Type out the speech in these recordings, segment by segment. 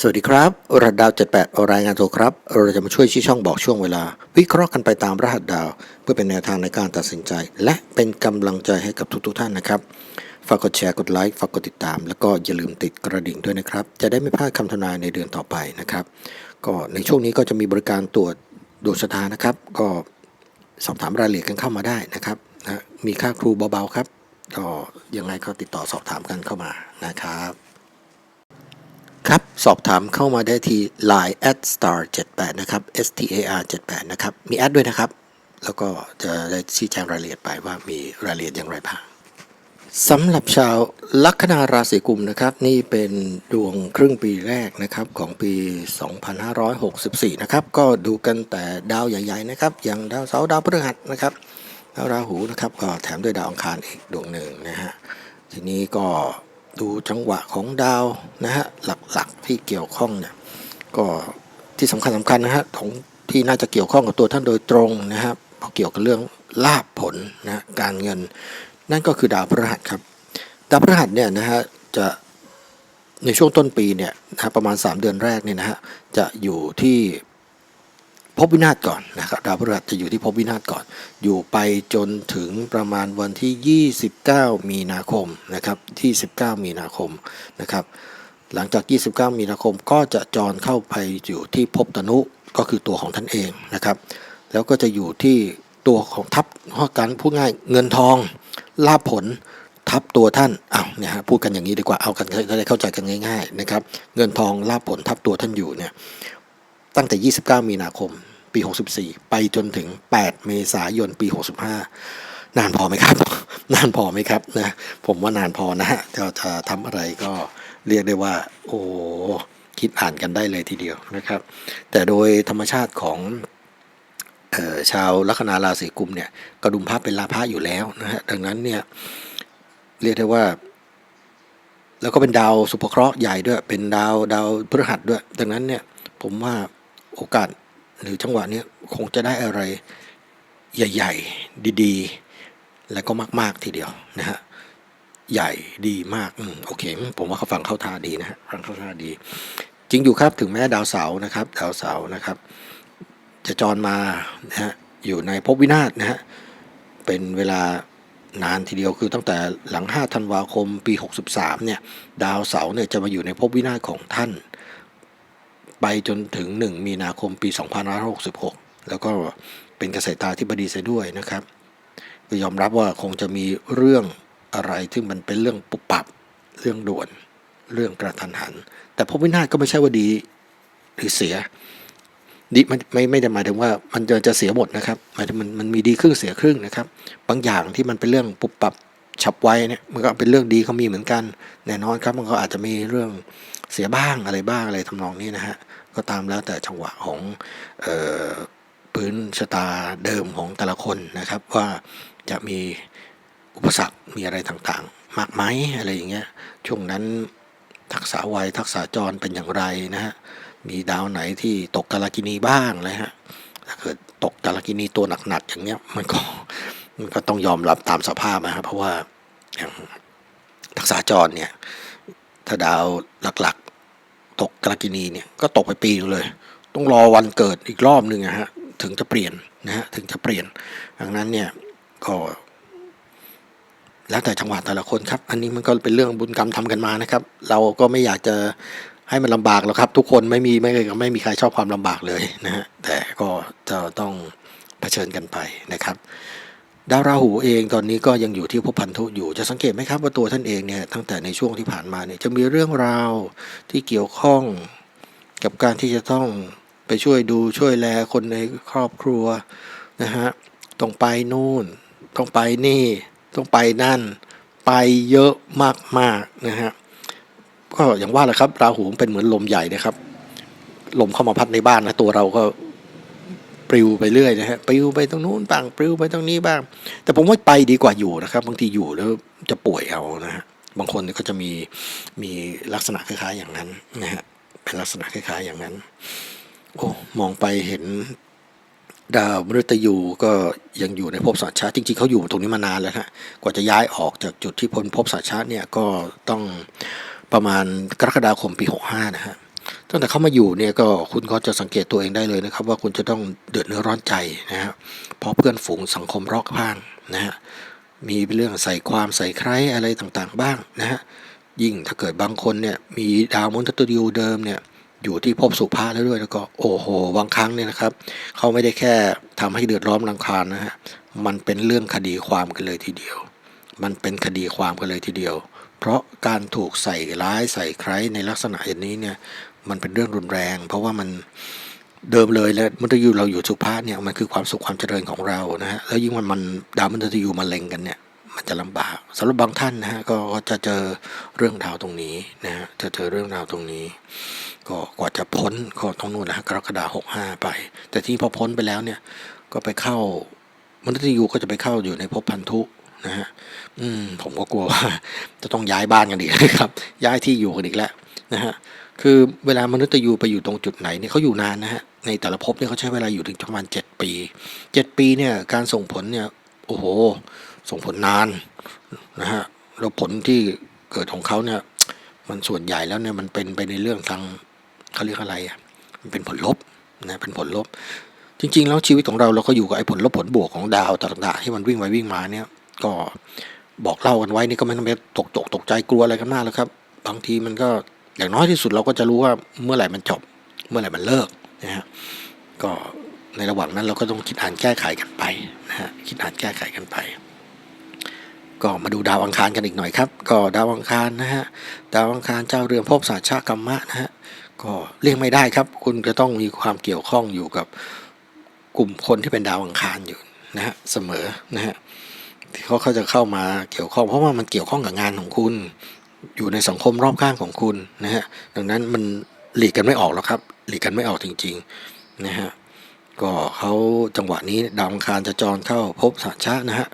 สวัสดีครับรหัสดาว 78 รายงานตัวครับ เราจะมาช่วยชี้ช่องบอกช่วงเวลา วิเคราะห์กันไปตามรหัสดาว เพื่อเป็นแนวทางในการตัดสินใจ และเป็นกำลังใจให้กับทุกๆท่านนะครับ ฝากกดแชร์กดไลค์ฝากกดติดตาม แล้วก็อย่าลืมติดกระดิ่งด้วยนะครับ จะได้ไม่พลาดคำทำนายในเดือนต่อไปนะครับ ก็ในช่วงนี้ก็จะมีบริการตรวจดวงชะตานะครับ ก็สอบถามรายละเอียดกันเข้ามาได้นะครับนะมีค่าครูเบาๆครับก็ยังไงก็ติดต่อสอบถามกันเข้ามานะครับ ครับ สอบถามเข้ามาได้ที่ line at star 78นะครับ s t a r 78นะครับ มีแอดด้วยนะครับ แล้วก็จะได้ชี้แจงรายละเอียดไปว่ามีรายละเอียดอย่างไรบ้างสำหรับชาวลัคนาราศีกุมนะครับ นี่เป็นดวงครึ่งปีแรกนะครับของปี 2564 นะครับ ก็ดูกันแต่ดาวใหญ่ๆนะครับ อย่างดาวเสาร์ดาวพฤหัสนะครับดาวราหูนะครับ ก็แถมด้วยดาวอังคารอีกดวงหนึ่งนะฮะทีนี้ก็ ดูจังหวะของดาวนะฮะหลักๆที่เกี่ยวข้องเนี่ยก็ที่สำคัญสำคัญนะฮะของที่น่าจะเกี่ยวข้องกับตัวท่านโดยตรงนะครับพราะเกี่ยวกับเรื่องลาบผลนะการเงิน นั่นก็คือดาวพฤหัสครับ ดาวพฤหัสเนี่ยนะฮะจะในช่วงต้นปีเนี่ยนะฮะประมาณ 3 เดือนแรกเนี่ยนะฮะจะอยู่ที่ ภพวินาศก่อนนะครับดาวพฤหัสจะอยู่ที่ภพวินาศก่อน อยู่ไปจนถึงประมาณวันที่ 29 มีนาคมนะครับที่ 19 มีนาคมนะครับหลังจาก 29 มีนาคมก็จะจรเข้าไปอยู่ที่ภพตนุก็คือตัวของท่านเองนะครับ แล้วก็จะอยู่ที่ตัวของทัพเพราะการพูดง่ายเงินทองลาผลทับตัวท่านอ้าวเนี่ยฮะพูดกันอย่างนี้ดีกว่าเอากันจะได้เข้าใจกันง่าย ๆนะครับ เงินทองลาผลทับตัวท่านอยู่เนี่ย ตั้งแต่ 29 มีนาคม ปี 64 ไปจนถึง 8 เมษายน ปี 65 นานพอไหมครับ นานพอไหมครับนะ ผมว่านานพอนะฮะจะจะทำอะไรก็เรียกได้ว่า โอ้คิดอ่านกันได้เลยทีเดียวนะครับ แต่โดยธรรมชาติของออชาวลัคนาราศีกุมเนี่ยกระดุมพระเป็นลาภะอยู่แล้วนะฮะดังนั้นเนี่ยเรียกได้ว่า แล้วก็เป็นดาวสุภเคราะห์ใหญ่ด้วย เป็นดาวดาวพฤหัสด้วย ดังนั้นเนี่ยผมว่า โอกาสหรือจังหวะนี้คงจะได้อะไรใหญ่ ๆ ดีๆ แล้วก็มาก ๆ ทีเดียวนะฮะใหญ่ดีมากอืมโอเค ผมว่าเขาฟังเข้าท่าดีนะฮะฟังเข้าท่าดี จริงอยู่ครับถึงแม้ดาวเสาร์นะครับ ดาวเสาร์นะครับ จะจรมานะฮะอยู่ในภพวินาศนะฮะเป็นเวลานานทีเดียวคือตั้งแต่หลัง 5 ธันวาคมปี 63 เนี่ย ดาวเสาร์เนี่ยจะมาอยู่ในภพวินาศของท่าน ไปจนถึง 1 มีนาคมปี 2566 แล้วก็เป็นเกษตราธิบดีเสียด้วยนะครับก็ยอมรับว่าคงจะมีเรื่องอะไรที่มันเป็นเรื่องปุบปับเรื่องด่วน เรื่องกระทันหัน แต่ภพวินาศก็ไม่ใช่ว่าดีหรือเสียดีมันไม่ไม่ได้หมายถึงว่ามันจะจะเสียหมดนะครับหมายถึงมันมันมีดีครึ่งเสียครึ่งนะครับ บางอย่างที่มันเป็นเรื่องปุบปับ ฉับไวเนี่ยมันก็เป็นเรื่องดีเขามีเหมือนกัน แน่นอนครับมันก็อาจจะมีเรื่องเสียบ้างอะไรบ้างอะไรทำนองนี้นะฮะก็ตามแล้วแต่จังหวะของออพื้นชะตาเดิมของแต่ละคนนะครับ ว่าจะมีอุปสรรคมีอะไรต่างๆ มากไหมอะไรอย่างเงี้ยช่วงนั้นทักษะวัยทักษะจรเป็นอย่างไรนะฮะมีดาวไหนที่ตกกาลกินีบ้างเลยฮะถ้าเกิดตกกาลกินีตัวหนักๆอย่างเนี้ยมันก็ ก็ต้องยอมรับตามสภาพนะครับเพราะว่าอย่างทักษะจรเนี่ย ถ้าดาวหลักๆ ตกกาลกินีเนี่ยก็ตกไปปีนึงเลย ต้องรอวันเกิดอีกรอบหนึ่งนะฮะถึงจะเปลี่ยนนะฮะถึงจะเปลี่ยนดังนั้นเนี่ยก็แล้วแต่จังหวะแต่ละคนครับ อันนี้มันก็เป็นเรื่องบุญกรรมทำกันมานะครับ เราก็ไม่อยากจะให้มันลำบากหรอกครับ ทุกคนไม่มีไม่ไม่มีใครชอบความลำบากเลยนะฮะแต่ก็จะต้องเผชิญกันไปนะครับ ดาวราหูเองตอนนี้ก็ยังอยู่ที่ภพพันธุอยู่ จะสังเกตไหมครับว่าตัวท่านเองเนี่ยตั้งแต่ในช่วงที่ผ่านมาเนี่ยจะมีเรื่องราวที่เกี่ยวข้องกับการที่จะต้องไปช่วยดูช่วยแลคนในครอบครัวนะฮะต้องไปนู่น ต้องไปนี่ ต้องไปนั่น ไปเยอะมากๆนะฮะก็อย่างว่าแหละครับ ราหูเป็นเหมือนลมใหญ่นะครับ ลมเข้ามาพัดในบ้านนะตัวเราก็ ปลิวไปเรื่อยนะฮะปลิวไปตรงนู้นบ้างปลิวไปตรงนี้บ้าง แต่ผมว่าไปดีกว่าอยู่นะครับ บางทีอยู่แล้วจะป่วยเอานะฮะบางคนก็จะมีมีลักษณะคล้ายๆอย่างนั้นนะฮะเป็นลักษณะคล้ายๆอย่างนั้น โอ้มองไปเห็นดาวมฤตยูก็ยังอยู่ในภพสัตว์ชาติจริงๆเขาอยู่ตรงนี้มานานแล้วฮะกว่าจะย้ายออกจากจุดที่พ้นภพสัตว์ชาติเนี่ยก็ต้องประมาณกรกฎาคมปี 65 นะฮะ ตั้งแต่เข้ามาอยู่เนี่ยก็คุณก็จะสังเกตตัวเองได้เลยนะครับ ว่าคุณจะต้องเดือดเนื้อร้อนใจนะฮะเพราะเพื่อนฝูงสังคมรอบข้างนะฮะมีเรื่องใส่ความใส่ใครอะไรต่างๆ บ้างนะฮะยิ่งถ้าเกิดบางคนเนี่ยมีดาวมนตยูเดิมเนี่ยอยู่ที่ภพสุภาแล้วด้วยแล้วก็โอ้โหบางครั้งเนี่ยนะครับเขาไม่ได้แค่ทำให้เดือดร้อนรังคาญนะฮะมันเป็นเรื่องคดีความกันเลยทีเดียว มันเป็นคดีความกันเลยทีเดียว เพราะการถูกใส่ร้ายใส่ใครในลักษณะอย่างนี้เนี่ย มันเป็นเรื่องรุนแรง เพราะว่ามันเดิมเลยแล้วมฤตยูเราอยู่สุภาพเนี่ยมันคือความสุขความเจริญของเรานะฮะแล้วยิ่งมันมันดาวมฤตยูมาเล็งกันเนี่ยมันจะลำบากสำหรับบางท่านนะฮะก็จะเจอเรื่องราวตรงนี้นะฮะจะเจอเรื่องราวตรงนี้ ก็กว่าจะพ้นก็ต้องนู่นนะฮะกรกฎาหกห้าไป แต่ที่พอพ้นไปแล้วเนี่ยก็ไปเข้ามฤตยูก็จะไปเข้าอยู่ในภพพันธุนะฮะอืมผมก็กลัวว่าจะต้องย้ายบ้านกันอีกนะครับ ย้ายที่อยู่กันอีกแล้วนะฮะ คือเวลามนุษย์ยูไปอยู่ตรงจุดไหนเนี่ยเขาอยู่นานนะฮะในแต่ละภพเนี่ยเขาใช้เวลาอยู่ถึงประมาณเจ็ดปีเจ็ดปีเนี่ยการส่งผลเนี่ยโอ้โห ส่งผลนานนะฮะแล้วผลที่เกิดของเขาเนี่ยมันส่วนใหญ่แล้วเนี่ยมันเป็นไปในเรื่องทางเขาเรียกอะไรอะมันเป็นผลลบนะเป็นผลลบ จริง ๆ แล้วชีวิตของเราเราก็อยู่กับไอ้ผลลบผลบวกของดาวต่างๆที่มันวิ่งไปวิ่งมาเนี่ยก็บอกเล่ากันไว้นี่ก็ไม่ต้องไปตกตกตกใจกลัวอะไรกันมากแล้วครับ บางทีมันก็ อย่างน้อยที่สุดเราก็จะรู้ว่าเมื่อไหร่มันจบ เมื่อไหร่มันเลิกนะฮะก็ในระหว่างนั้นเราก็ต้องคิดอ่านแก้ไขกันไปนะฮะคิดอ่านแก้ไขกันไป ก็มาดูดาวอังคารกันอีกหน่อยครับ ก็ดาวอังคารนะฮะดาวอังคารเจ้าเรือนภพศาสตร์ชากรรมะนะฮะก็เลี่ยงไม่ได้ครับ คุณจะต้องมีความเกี่ยวข้องอยู่กับกลุ่มคนที่เป็นดาวอังคารอยู่นะฮะเสมอนะฮะที่เขาเขาจะเข้ามาเกี่ยวข้องเพราะว่ามันเกี่ยวข้องกับงานของคุณ อยู่ในสังคมรอบข้างของคุณนะฮะดังนั้นมันหลีกกันไม่ออกหรอกครับ หลีกกันไม่ออกจริงๆนะฮะก็เขาจังหวะนี้ดาวอังคารจะจรเข้าพบสัชะนะฮะ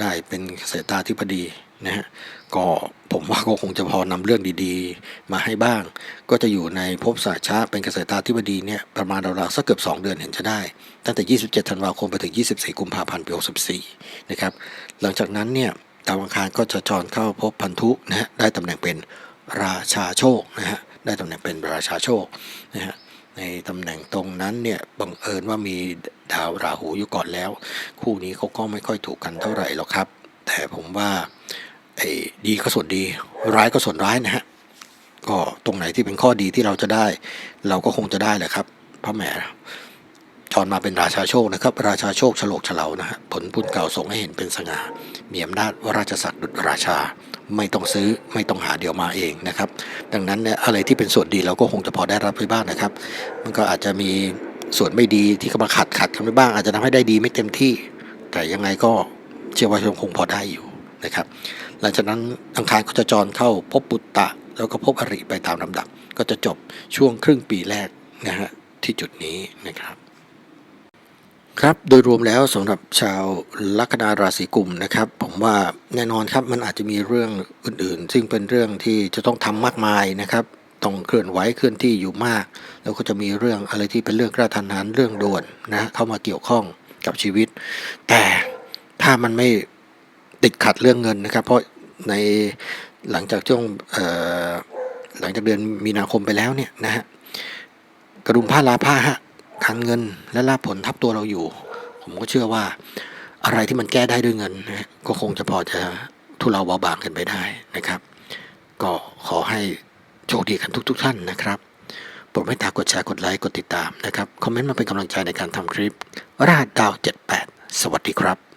ได้เป็นเกษตราธิบดีนะฮะก็ผมว่าก็คงจะพอนำเรื่องดีๆ มาให้บ้าง ก็จะอยู่ในภพสาชะเป็นเกษตราธิบดีเนี่ยประมาณราวๆสักเกือบ 2 เดือนเห็นจะได้ ตั้งแต่ 27 ธันวาคมไปถึง 24 กุมภาพันธ์ปี 64 นะครับ หลังจากนั้นเนี่ย ดาวอังคารก็จะจรเข้าพบพันธุนะฮะได้ตำแหน่งเป็นราชาโชคนะฮะได้ตำแหน่งเป็นราชาโชคนะฮะในตำแหน่งตรงนั้นเนี่ยบังเอิญว่ามีดาวราหูอยู่ก่อนแล้ว คู่นี้เขาก็ไม่ค่อยถูกกันเท่าไหร่หรอกครับ แต่ผมว่าไอ้ดีก็ส่วนดีร้ายก็ส่วนร้ายนะฮะก็ตรงไหนที่เป็นข้อดีที่เราจะได้ เราก็คงจะได้แหละครับพระแหม จอนมาเป็นราชาโชคนะครับ ราชาโชคฉลกเฉลานะฮะผลบุญเก่าส่งให้เห็นเป็นสง่ามีอำนาจวราชศักดิ์ดุจราชา ไม่ต้องซื้อไม่ต้องหาเดี๋ยวมาเองนะครับ ดังนั้นเนี่ยอะไรที่เป็นส่วนดีเราก็คงจะพอได้รับไปบ้างนะครับ มันก็อาจจะมีส่วนไม่ดีที่เข้ามาขัดขัดกันไปบ้าง อาจจะทำให้ได้ดีไม่เต็มที่ แต่ยังไงก็เชื่อว่ายังคงพอได้อยู่นะครับ หลังจากนั้นอังคารก็จะจรเข้าพบปุตตะ แล้วก็พบอริไปตามลำดับ ก็จะจบช่วงครึ่งปีแรกนะฮะที่จุดนี้นะครับ ครับโดยรวมแล้วสำหรับชาวลัคนาราศีกุมนะครับ ผมว่าแน่นอนครับมันอาจจะมีเรื่องอื่นๆ ซึ่งเป็นเรื่องที่จะต้องทำมากมายนะครับต้องเคลื่อนไหวเคลื่อนที่อยู่มาก แล้วก็จะมีเรื่องอะไรที่เป็นเรื่องกระทันหันเรื่องด่วนนะเข้ามาเกี่ยวข้องกับชีวิต แต่ถ้ามันไม่ติดขัดเรื่องเงินนะครับ เพราะในหลังจากช่วงหลังจากเดือนมีนาคมไปแล้วเนี่ยนะฮะกระดุมผ้าลาผ้าฮะ การเงินและลาผลทับตัวเราอยู่ ผมก็เชื่อว่าอะไรที่มันแก้ได้ด้วยเงินนะก็คงจะพอจะทุเลาเบาบางกันไปได้นะครับ ก็ขอให้โชคดีกันทุก ๆ ท่านนะครับโปรดไมตตากดแชร์กดไลค์กดติดตามนะครับ คอมเมนต์มาเป็นกำลังใจในการทำคลิปรหัสดาว 78 สวัสดีครับ